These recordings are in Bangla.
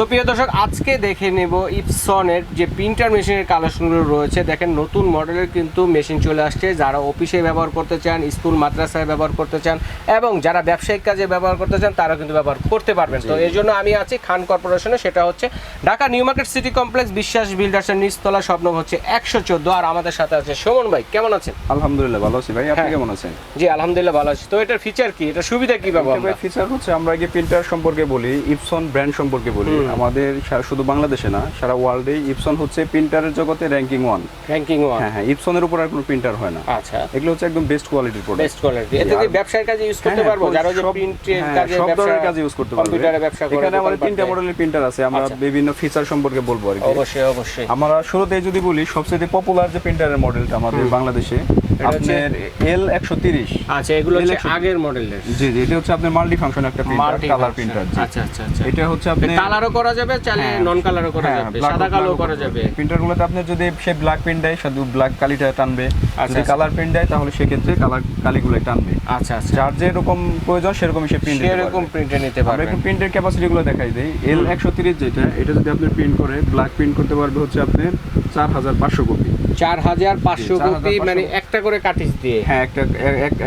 তো প্রিয় দর্শক আজকে দেখে নেব ইপসনের যে প্রিন্টার মেশিনের কালেকশনগুলো রয়েছে। দেখেন নতুন মডেলের কিন্তু মেশিন চলে আসছে। যারা অফিসে ব্যবহার করতে চান স্কুল মাদ্রাসায় ব্যবহার করতে চান এবং যারা ব্যবসায়িক কাজে ব্যবহার করতে চান তারা কিন্তু ব্যবহার করতে পারবেন। তো এই জন্য আমি আছি খান কর্পোরেশনে। সেটা হচ্ছে Dhaka new market city complex Biswas বিল্ডার্সের নিচতলা স্বপ্ন হচ্ছে একশো চোদ্দ। আর আমাদের সাথে আছে সুমন ভাই। কেমন আছেন? আলহামদুলিল্লাহ ভালো আছি ভাই। আপনি হ্যাঁ। কেমন আছেন? জি আলহামদুলিল্লাহ ভালো আছি। তো এটার ফিচার কি? এটা সুবিধা কি পাবো আমরা ফিচার হচ্ছে আমরা আগে প্রিন্টার সম্পর্কে বলি ইপসন ব্র্যান্ড সম্পর্কে বলি। আমাদের শুধু বাংলাদেশে না সারা ওয়ার্ল্ডে ইপসন হচ্ছে প্রিন্টারের জগতে র্যাঙ্কিং ওয়ান র্যাঙ্কিং ওয়ান হ্যাঁ হ্যাঁ ইপসনের উপর আর কোনো প্রিন্টার হয় না। আচ্ছা। এগুলো হচ্ছে একদম বেস্ট কোয়ালিটির প্রোডাক্ট বেস্ট কোয়ালিটি এতে কি ব্যবসার কাজে ইউজ করতে পারব? যারা যে প্রিন্টের কাজে হ্যাঁ, সব ব্যবসা ধরনের কাজে ইউজ করতে পারব। কম্পিউটারে ব্যবসা করে এখানে আমাদের তিনটা মডেলের প্রিন্টার আছে আমরা আচ্ছা। বিভিন্ন ফিচার সম্পর্কে বলব আর কি। অবশ্যই অবশ্যই। আমরা শুরুতে যদি বলি সবচেয়ে পপুলার যে প্রিন্টারের মডেলটা আমাদের বাংলাদেশে এটা আপনার এল একশো তিরিশ। আচ্ছা এগুলো আগের মডেলের। জি জি এটা হচ্ছে আপনার মাল্টি ফাংশন একটা প্রিন্টার কালার প্রিন্টার আচ্ছা আচ্ছা আচ্ছা। এটা হচ্ছে আপনি কালারও করা যাবে চাইলে হ্যাঁ, নন কালারও করা হ্যাঁ, যাবে সাদা কালো করা যাবে। প্রিন্টারগুলোতে আপনি যদি সে ব্ল্যাক প্রিন্ট দেয় শুধু ব্ল্যাক কালিটা টানবে। আচ্ছা, যদি আচ্ছা। কালার প্রিন্ট দেয় তাহলে সেক্ষেত্রে কালার কালিগুলো টানবে। আচ্ছা আচ্ছা। যার যেরকম প্রয়োজন সেরকমই সে প্রিন্ট সেরকম প্রিন্টে নিতে পারবেন একটু প্রিন্টের ক্যাপাসিটি গুলো দেখাই দেই। এল একশো তিরিশ যেটা এটা যদি আপনি প্রিন্ট করে ব্ল্যাক প্রিন্ট করতে পারবে হচ্ছে আপনার চার হাজার পাঁচশো কপি চার হাজার পাঁচশো 4500 কপি মানে একটা করে কাটিস দিয়ে। হ্যাঁ একটা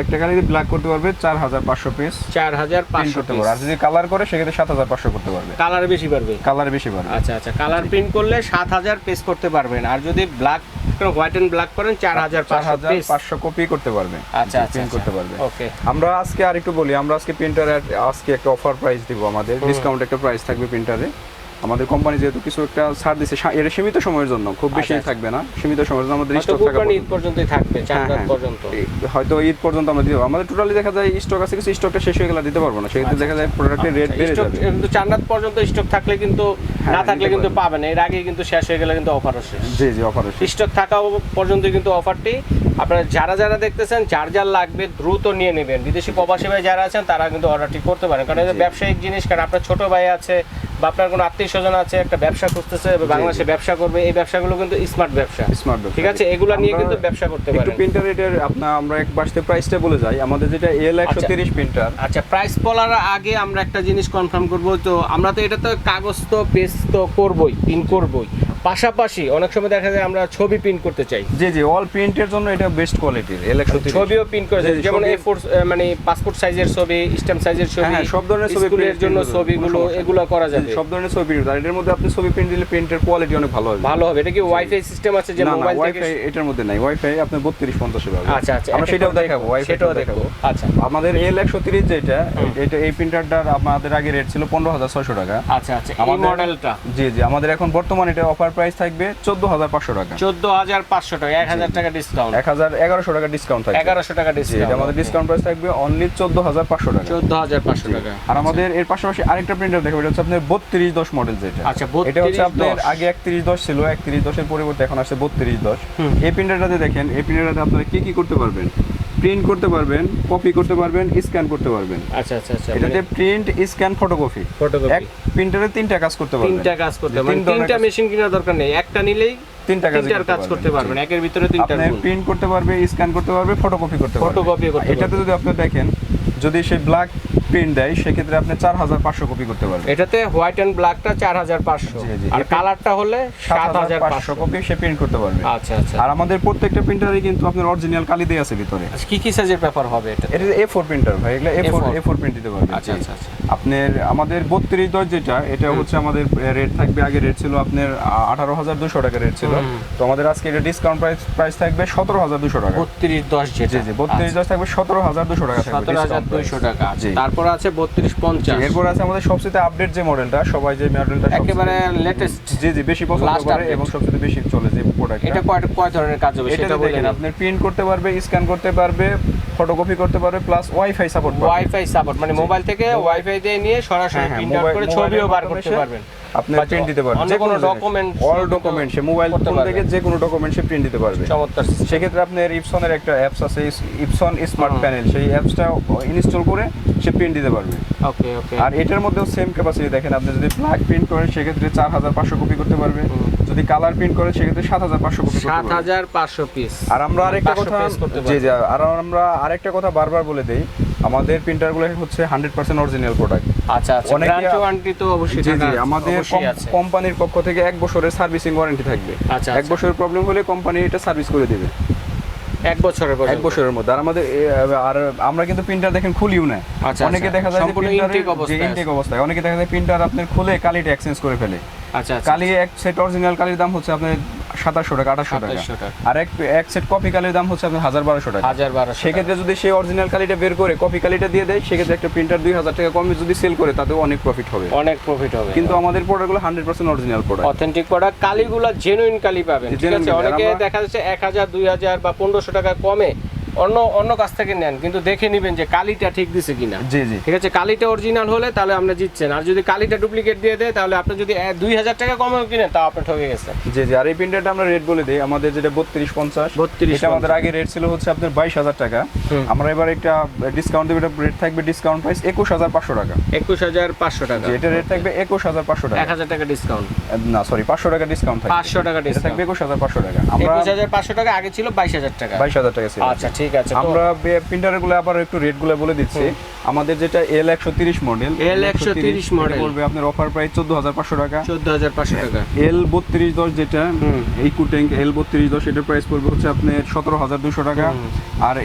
একটা ব্ল্যাক করতে পারবে চার হাজার পাঁচশো পিস চার হাজার পাঁচশো করতে পারবে। আর যদি কালার করে সেক্ষেত্রে সাত হাজার পাঁচশো করতে পারবে। কালার বেশি পারবে? কালার বেশি পারবে। আচ্ছা আচ্ছা কালার প্রিন্ট করলে সাত হাজার পেজ করতে পারবেন। আর যদি ব্ল্যাক হোয়াইট এন্ড ব্ল্যাক করেন চার হাজার চার পাঁচশো হাজার পাঁচশো কপি করতে পারবে। আচ্ছা আচ্ছা প্রিন্ট করতে পারবে। ওকে আমরা আজকে আরেকটু বলি আমরা আজকে প্রিন্টারে আজকে একটা অফার প্রাইস দিব আমাদের। ডিসকাউন্ট একটা প্রাইস থাকবে প্রিন্টারে আমাদের কোম্পানি যেহেতু কিছু একটা ছাড় দিচ্ছে এটা সীমিত সময়ের জন্য খুব বেশি আচ্ছা, আচ্ছা। থাকবে না। সীমিত সময়ের জন্য আমাদের স্টক থাকা ঈদ পর্যন্তই থাকবে হ্যাঁ, রাত হ্যাঁ। পর্যন্ত। হয়তো ঈদ পর্যন্ত আমরা দিতে আমাদের টোটালি দেখা যায় স্টক আছে কিছু স্টকটা শেষ হয়ে গেলে দিতে পারব না। সেক্ষেত্রে দেখা যায় প্রোডাক্টের রেট বেড়ে যাবে। কিন্তু চার রাত পর্যন্ত স্টক থাকলে কিন্তু হ্যাঁ, না থাকলে কিন্তু। পাবেন এর আগে কিন্তু শেষ হয়ে গেলে কিন্তু অফারও শেষ। জি জি অফার আছে স্টক থাকা পর্যন্ত কিন্তু অফারটি আপনারা যারা যারা দেখতেছেন যার যার লাগবে দ্রুত নিয়ে নেবেন। বিদেশি প্রবাসী ভাই যারা আছেন তারা কিন্তু অর্ডারটি করতে পারেন। কারণ এটা ব্যবসায়িক জিনিস কারণ আপনার ছোট ভাই আছে বা আপনার কোনো আত্মীয় স্বজন আছে একটা ব্যবসা করতেছে বাংলাদেশে ব্যবসা করবে এই ব্যবসাগুলো কিন্তু স্মার্ট ব্যবসা। স্মার্ট ব্যবসা। ঠিক আছে? এগুলা নিয়ে কিন্তু ব্যবসা করতে একটু পারেন প্রিন্টার এর আপনার আমরা এক বাসতে প্রাইসটা বলে যাই। আমাদের যেটা এল একশো তিরিশ প্রিন্টার আচ্ছা প্রাইস বলার আগে আমরা একটা জিনিস কনফার্ম করব। তো আমরা তো এটা তো কাগজ তো পেজ তো করবই প্রিন্ট করবই। পাশাপাশি অনেক সময় দেখা যায় আমরা ছবি প্রিন্ট করতে চাই। জি জি অল প্রিন্টের জন্য এটা বেস্ট কোয়ালিটির ছবিও প্রিন্ট করে যেমন এ ফোর মানে পাসপোর্ট সাইজের ছবি স্ট্যাম্প সাইজের ছবি হ্যাঁ, সব ধরনের ছবি স্কুলের print জন্য ছবিগুলো। এগুলো করা যাবে। সব ধরনের ছবি প্রিন্ট আর এটার মধ্যে আপনি ছবি প্রিন্ট দিলে প্রিন্টের কোয়ালিটি অনেক ভালো হবে। ভালো হবে। এটা কি ওয়াইফাই সিস্টেম আছে যে মোবাইল থেকে ওয়াইফাই এটার মধ্যে নাই। ওয়াইফাই আপনি বত্রিশ পঞ্চাশে পাবেন। আচ্ছা আচ্ছা আমরা সেটাও দেখাবো ওয়াইফাই সেটাও দেখাবো। আচ্ছা। আমাদের এল একশো তিরিশ যেটা এটা এই প্রিন্টারটার আমাদের আগে রেট ছিল পনেরো হাজার ছয়শো টাকা। আচ্ছা আচ্ছা এই মডেলটা জি জি আমাদের এখন বর্তমানে এটা অফার প্রাইস থাকবে চোদ্দ হাজার পাঁচশো টাকা। চোদ্দ হাজার পাঁচশো টাকা এক হাজার টাকা ডিসকাউন্ট এক হাজার এগারোশো টাকা ডিসকাউন্ট থাকবে। এগারোশো টাকা ডিসকাউন্ট আমাদের ডিসকাউন্ট প্রাইস থাকবে অনলি চোদ্দ হাজার পাঁচশো টাকা। চোদ্দ হাজার পাঁচশো টাকা। আর আমাদের এর পাশাপাশি আরেকটা প্রিন্টার দেখাবো এটা হচ্ছে আপনার বত্রিশ দশ মডেল যেটা। আচ্ছা, এটা হচ্ছে আপনার আগে একত্রিশ দশ ছিল একত্রিশ দশের পরিবর্তে এখন আসছে বত্রিশ দশ। এই প্রিন্টারটাতে দেখেন এই প্রিন্টারটাতে আপনারা কি কি করতে পারবেন? প্রিন্ট করতে পারবেন কপি করতে পারবেন স্ক্যান করতে পারবেন। আচ্ছা আচ্ছা আচ্ছা এটাতে প্রিন্ট স্ক্যান ফটোকপি ফটোকপি এক প্রিন্টারে তিনটা কাজ করতে পারবেন। তিনটা কাজ করতে পারবেন। তিনটা মেশিন কেনার দরকার নেই। একটা নিলেই তিনটা কাজ তিনটা কাজ করতে পারবেন। একের ভিতরে তিনটা আপনি প্রিন্ট করতে পারবে স্ক্যান করতে পারবে ফটোকপি করতে পারবে। ফটোকপি করতে এটাতে যদি আপনি দেখেন যদি সেই ব্ল্যাক প্রিন্ট দেয় সেক্ষেত্রে আপনি চার হাজার পাঁচশো কপি করতে পারবেন। এটাতে হোয়াইট এন্ড ব্ল্যাকটা চার হাজার পাঁচশো। আর কালারটা হলে সাত হাজার পাঁচশো কপি সে প্রিন্ট করতে পারবে। আচ্ছা আচ্ছা। আর আমাদের প্রত্যেকটা প্রিন্টারে কিন্তু আপনার অরিজিনাল কালি দেওয়া আছে ভিতরে। আচ্ছা কি কি সাইজের পেপার হবে এটা? এটা এ ফোর প্রিন্টার ভাই এগুলো A four A4 A four print দিতে পারবে। আচ্ছা আচ্ছা আচ্ছা। আপনার আমাদের বত্রিশ দশ যেটা এটা হচ্ছে আমাদের রেট থাকবে আগে রেট ছিল আপনার আঠারো হাজার দুশো টাকা রেট ছিল। তো আমাদের আজকে এটা ডিসকাউন্ট প্রাইস প্রাইস থাকবে সতেরো হাজার দুশো টাকা। বত্রিশ দশ যেটা। জি বত্রিশ দশ থাকবে সতেরো হাজার দুশো টাকা সতেরো হাজার। দুইশো টাকা। আছে জি। তারপর আছে বত্রিশ পঞ্চাশ। এরপর আছে আমাদের সবচেয়ে আপডেট যে মডেলটা সবাই যে মডেলটা একেবারে লেটেস্ট জি জি বেশি পছন্দ করে এবং সবচেয়ে বেশি চলে যে প্রোডাক্ট এটা কয় কয় ধরনের কাজ হবে এটা সেটা বলে দেখেন আপনি প্রিন্ট করতে পারবে স্ক্যান করতে পারবে ফটোকপি করতে পারবে plus wifi support wifi support মানে মোবাইল থেকে ওয়াইফাই দিয়ে নিয়ে সরাসরি হ্যাঁ, হ্যাঁ, প্রিন্ট আউট করে ছবিও বার করতে পারবেন। আপনি প্রিন্ট দিতে পারবেন যে কোনো ডকুমেন্ট অল ডকুমেন্ট সে মোবাইল ফোন থেকে যে কোনো ডকুমেন্ট সে প্রিন্ট দিতে পারবে। চমৎকার। সেক্ষেত্রে আপনার ইপসনের একটা অ্যাপস আছে ইপসন স্মার্ট প্যানেল সেই অ্যাপসটা ইনস্টল করে সে প্রিন্ট দিতে পারবে। ওকে ওকে আর এটার মধ্যেও সেম ক্যাপাসিটি দেখেন আপনি যদি ব্ল্যাক প্রিন্ট করেন সেক্ষেত্রে চার হাজার পাঁচশো কপি করতে পারবে। যদি কালার প্রিন্ট করেন সেক্ষেত্রে সাত হাজার পাঁচশো কপি সাত হাজার পাঁচশো পিস আর আমরা আরেকটা কথা জি জি আর আমরা আরেকটা কথা বারবার বলে দেই। আমাদের প্রিন্টারগুলো হচ্ছে হান্ড্রেড পার্সেন্ট অরিজিনাল প্রোডাক্ট আচ্ছা আচ্ছা ওয়ারেন্টি তো অবশ্যই জি জি আমাদের কোম্পানির পক্ষ থেকে এক বছরের সার্ভিসিং ওয়ারেন্টি থাকবে। আচ্ছা, এক আচ্ছা। বছরের প্রবলেম হলে কোম্পানি এটা সার্ভিস করে দিবে। এক বছরের এক বছরের মধ্যে। আর আমাদের আর আমরা কিন্তু প্রিন্টার দেখেন খুলিও না। আচ্ছা, অনেকে আচ্ছা। দেখা যায় ইনটেক অবস্থায় অনেকে দেখা যায় প্রিন্টার আপনার খুলে কালিটা এক্সচেঞ্জ করে ফেলে। আচ্ছা আচ্ছা। কালি এক সেট অরিজিনাল কালির দাম হচ্ছে আপনার সাতাশশো টাকা আঠাশশো টাকা। 2700 টাকা। আর এক এক সেট কপি কালির দাম হচ্ছে আপনার হাজার বারোশো টাকা। হাজার বারোশো সেক্ষেত্রে যদি সেই অরিজিনাল কালিটা বের করে কপি কালিটা দিয়ে দেয় সেক্ষেত্রে একটা প্রিন্টার দুই হাজার টাকা কমে যদি সেল করে তাতেও অনেক প্রফিট হবে। অনেক প্রফিট হবে। কিন্তু আমাদের প্রোডাক্টগুলো hundred percent original product authentic product কালিগুলো genuine কালি পাবেন ঠিক আছে? অনেকে দেখা যাচ্ছে এক হাজার দুই হাজার বা পনেরোশো টাকা কমে। অন্য অন্য কাছ থেকে নেন কিন্তু দেখে নেবেন যে কালিটা ঠিক দিছে কিনা। জি জি। ঠিক আছে কালিটা অরিজিনাল হলে তাহলে আপনি জিতছেন। আর যদি কালিটা ডুপ্লিকেট দিয়ে দেয় তাহলে আপনি যদি দুই হাজার টাকা কমেও কিনেন তাও আপনি ঠকে গেছেন। জি জি। আর এই প্রিন্টারটা আমরা রেট বলে দিই। আমাদের যেটা বত্রিশ পঞ্চাশ 32, এটা আমাদের আগে রেট ছিল হচ্ছে আপনার বাইশ হাজার টাকা। আমরা এবার একটা ডিসকাউন্ট দেবো। এটা রেট থাকবে ডিসকাউন্ট প্রাইস একুশ হাজার পাঁচশো টাকা। একুশ হাজার পাঁচশো টাকা। এটা রেট থাকবে একুশ হাজার পাঁচশো টাকা। এক হাজার টাকা ডিসকাউন্ট না সরি পাঁচশো টাকা ডিসকাউন্ট থাকবে। পাঁচশো টাকা ডিসকাউন্ট থাকবে একুশ হাজার পাঁচশো টাকা। আমরা একুশ হাজার পাঁচশো টাকা আগে ছিল বাইশ হাজার টাকা। বাইশ হাজার টাকা ছিল। আচ্ছা ঠিক আছে আমরা প্রিন্টারেরগুলো আবার একটু রেটগুলো বলে দিচ্ছি। আমাদের যেটা এল একশো তিরিশ মডেল L130 model। পড়বে আপনার অফার প্রাইস চোদ্দ হাজার পাঁচশো টাকা। চোদ্দ হাজার পাঁচশো টাকা। এল বত্রিশ দশ যেটা ইকু ট্যাঙ্ক এল বত্রিশ দশ এটার প্রাইস পড়বে হচ্ছে আপনার সতেরো হাজার দুশো টাকা। আর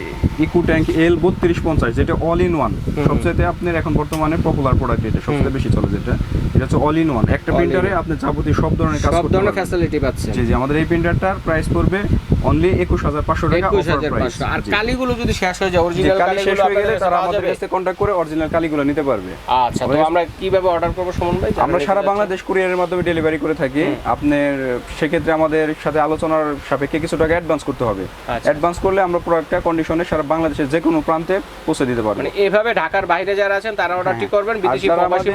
ইকু ট্যাঙ্ক এল বত্রিশ পঞ্চাশ যেটা অল ইন ওয়ান সবচেয়ে আপনার এখন বর্তমানে পপুলার প্রোডাক্ট এটা সবচেয়ে বেশি চলে যেটা। এটা হচ্ছে অল ইন ওয়ান একটা প্রিন্টারে। আপনি যাবতীয় সব ধরনের কাজ সব ধরনের ফ্যাসিলিটি পাচ্ছেন। জি জি আমাদের এই প্রিন্টারটার প্রাইস পড়বে অনলি একুশ হাজার পাঁচশো টাকা একুশ হাজার পাঁচশো। আর কালিগুলো যদি শেষ হয়ে যায় অরিজিনাল কালি শেষ হয়ে গেলে তারা আমাদের কাছে কন্ট্যাক্ট করে অরিজিনাল কালিগুলো নিতে পারবে। আচ্ছা তো আমরা কীভাবে অর্ডার করব সুমন ভাই? আমরা সারা বাংলাদেশ কুরিয়ারের মাধ্যমে ডেলিভারি করে থাকি। আপনার সেক্ষেত্রে আমাদের সাথে আলোচনার সাপেক্ষে কিছু টাকা অ্যাডভান্স করতে হবে। আচ্ছা। অ্যাডভান্স করলে আমরা প্রোডাক্টটা কন্ডিশনে সারা বাংলাদেশের যে কোনো প্রান্তে পৌঁছে দিতে পারব। মানে এইভাবে ঢাকার বাইরে যারা আছেন তারা অর্ডারটি হ্যাঁ। করবেন। বিদেশি যারা প্রবাসী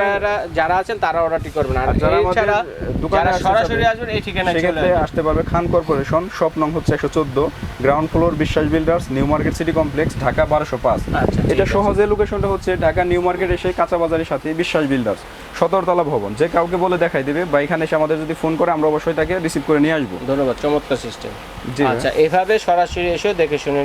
যারা আছেন তারা অর্ডারটি করবেন। আর যারা সরাসরি আসবেন এই ঠিকানায় চলে আসতে পারবে খান কর্পোরেশন। শপ নং হচ্ছে একশো চোদ্দ ground floor Biswas builders new market city complex Dhaka বারোশো পাঁচ। আচ্ছা, এটা। সহজে লোকেশনটা হচ্ছে ঢাকা নিউ মার্কেট এসে কাঁচা বাজারের সাথে বিশ্বাস বিল্ডার্স সতরতলা ভবন। যে কাউকে বলে দেখাই দেবে বা এখানে এসে আমাদের যদি ফোন করে আমরা অবশ্যই তাকে রিসিভ করে নিয়ে আসব। ধন্যবাদ চমৎকার সিস্টেম জি। আচ্ছা এভাবে সরাসরি এসে দেখে শুনে